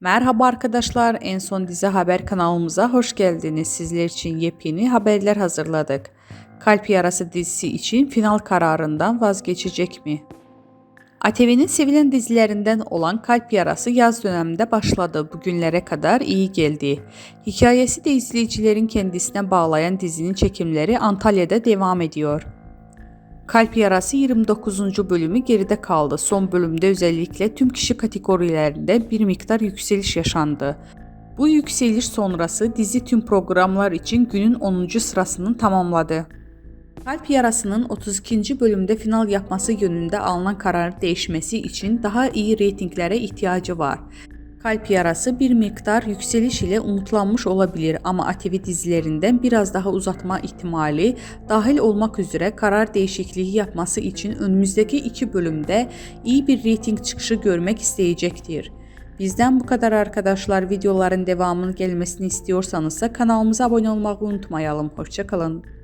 Merhaba arkadaşlar, en son dizi haber kanalımıza hoş geldiniz. Sizler için yepyeni haberler hazırladık. Kalp Yarası dizisi için final kararından vazgeçecek mi? ATV'nin sevilen dizilerinden olan Kalp Yarası yaz döneminde başladı. Bugünlere kadar iyi geldi. Hikayesi de izleyicilerin kendisine bağlayan dizinin çekimleri Antalya'da devam ediyor. Kalp Yarası 29. bölümü geride kaldı. Son bölümde özellikle tüm kişi kategorilerinde bir miktar yükseliş yaşandı. Bu yükseliş sonrası dizi tüm programlar için günün 10. sırasını tamamladı. Kalp Yarası'nın 32. bölümde final yapması yönünde alınan kararı değişmesi için daha iyi reytinglere ihtiyacı var. Kalp Yarası bir miktar yükseliş ile umutlanmış olabilir ama ATV dizilerinden biraz daha uzatma ihtimali dahil olmak üzere karar değişikliği yapması için önümüzdeki iki bölümde iyi bir reyting çıkışı görmek isteyecektir. Bizden bu kadar arkadaşlar. Videoların devamının gelmesini istiyorsanız da kanalımıza abone olmayı unutmayalım. Hoşçakalın.